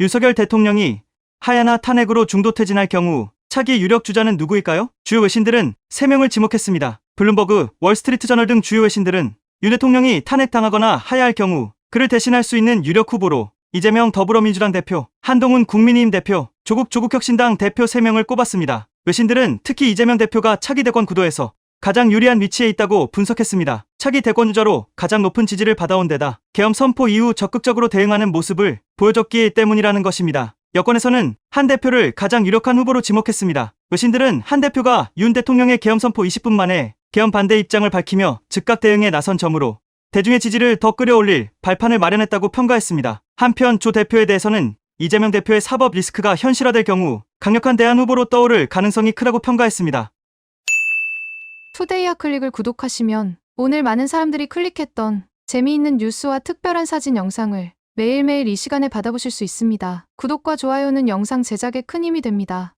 윤석열 대통령이 하야나 탄핵으로 중도 퇴진할 경우 차기 유력 주자는 누구일까요? 주요 외신들은 3명을 지목했습니다. 블룸버그, 월스트리트저널 등 주요 외신들은 윤 대통령이 탄핵당하거나 하야할 경우 그를 대신할 수 있는 유력 후보로 이재명 더불어민주당 대표, 한동훈 국민의힘 대표, 조국 조국혁신당 대표 3명을 꼽았습니다. 외신들은 특히 이재명 대표가 차기 대권 구도에서 가장 유리한 위치에 있다고 분석했습니다. 차기 대권 주자로 가장 높은 지지를 받아온 데다 계엄 선포 이후 적극적으로 대응하는 모습을 보여줬기 때문이라는 것입니다. 여권에서는 한 대표를 가장 유력한 후보로 지목했습니다. 외신들은 한 대표가 윤 대통령의 계엄 선포 20분 만에 계엄 반대 입장을 밝히며 즉각 대응에 나선 점으로 대중의 지지를 더 끌어올릴 발판을 마련했다고 평가했습니다. 한편 조 대표에 대해서는 이재명 대표의 사법 리스크가 현실화될 경우 강력한 대안 후보로 떠오를 가능성이 크다고 평가했습니다. 투데이아 클릭을 구독하시면 오늘 많은 사람들이 클릭했던 재미있는 뉴스와 특별한 사진 영상을 매일매일 이 시간에 받아보실 수 있습니다. 구독과 좋아요는 영상 제작에 큰 힘이 됩니다.